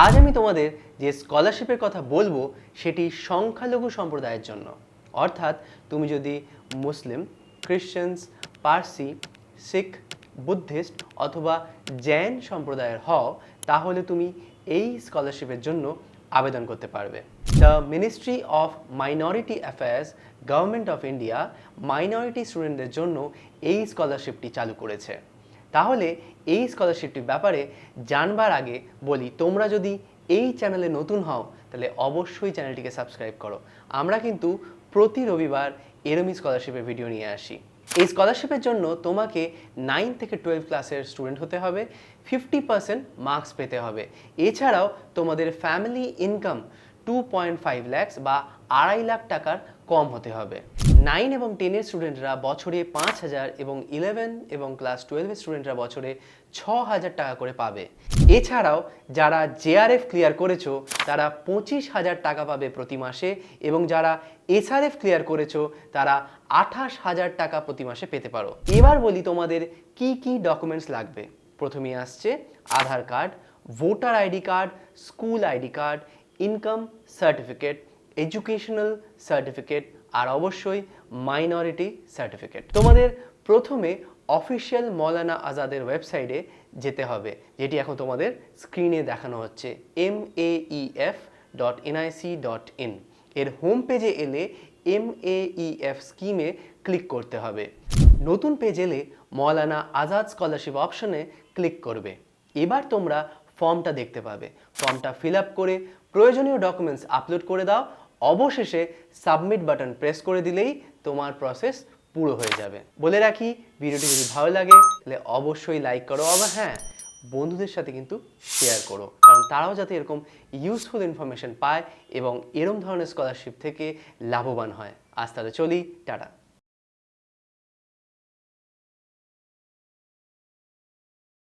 আজ আমি তোমাদের যে স্কলারশিপের কথা বলব, সেটি সংখ্যালঘু সম্প্রদায়ের জন্য। অর্থাৎ তুমি যদি মুসলিম খ্রিশ্চানস পার্সি, শিখ, বুদ্ধিস্ট অথবা জৈন সম্প্রদায়ের হও, তাহলে তুমি এই স্কলারশিপের জন্য আবেদন করতে পারবে। The ministry of minority affairs government of India minority স্টুডেন্টদের জন্য এই স্কলারশিপটি চালু করেছে। তাহলে এই স্কলারশিপটির ব্যাপারে জানবার আগে বলি, তোমরা যদি এই চ্যানেলে নতুন হও, তাহলে অবশ্যই চ্যানেলটিকে সাবস্ক্রাইব করো। আমরা কিন্তু প্রতি রবিবার এরমি স্কলারশিপের ভিডিও নিয়ে আসি। এই স্কলারশিপের জন্য তোমাকে নাইন থেকে টুয়েলভ ক্লাসের স্টুডেন্ট হতে হবে ফিফটি পার্সেন্ট মার্কস পেতে হবে। এছাড়াও তোমাদের family income two point five lakhs বা আড়াই লাখ টাকার কম হতে হবে। নাইন এবং টেনের স্টুডেন্টরা বছরে পাঁচ হাজার এবং ইলেভেন এবং ক্লাস টুয়েলভের স্টুডেন্টরা বছরে ছ হাজার টাকা করে পাবে। এছাড়াও যারা জেআরএফ ক্লিয়ার করেছ, তারা পঁচিশ হাজার টাকা পাবে প্রতি মাসে এবং যারা এসআরএফ ক্লিয়ার করেছ, তারা আঠাশ হাজার টাকা প্রতি মাসে পেতে পারো। এবার বলি তোমাদের কি কি ডকুমেন্টস লাগবে। প্রথমে আসছে Aadhaar card, voter ID card, school ID card income certificate educational certificate আর অবশ্যই মাইনরিটি সার্টিফিকেট তোমাদের প্রথমে অফিসিয়াল মৌলানা আজাদের ওয়েবসাইটে যেতে হবে, যেটি এখন তোমাদের স্ক্রিনে দেখানো হচ্ছে M A F dot NIC dot in এর হোম পেজে এলে এম এ এফ স্কিমে ক্লিক করতে হবে। নতুন পেজ এলে মৌলানা আজাদ স্কলারশিপ অপশনে ক্লিক করবে। এবার তোমরা ফর্মটা দেখতে পাবে। ফর্মটা ফিল আপ করে প্রয়োজনীয় ডকুমেন্টস আপলোড করে দাও অবশেষে সাবমিট বাটন প্রেস করে দিলেই তোমার প্রসেস পুরো হয়ে যাবে। বলে রাখি, ভিডিওটি যদি ভালো লাগে, তাহলে অবশ্যই লাইক করো আবার হ্যাঁ বন্ধুদের সাথে কিন্তু শেয়ার করো। কারণ তারাও যাতে এরকম ইউজফুল ইনফরমেশন পায় এবং এরম ধরনের স্কলারশিপ থেকে লাভবান হয়। আজ তাহলে চলি, টাটা।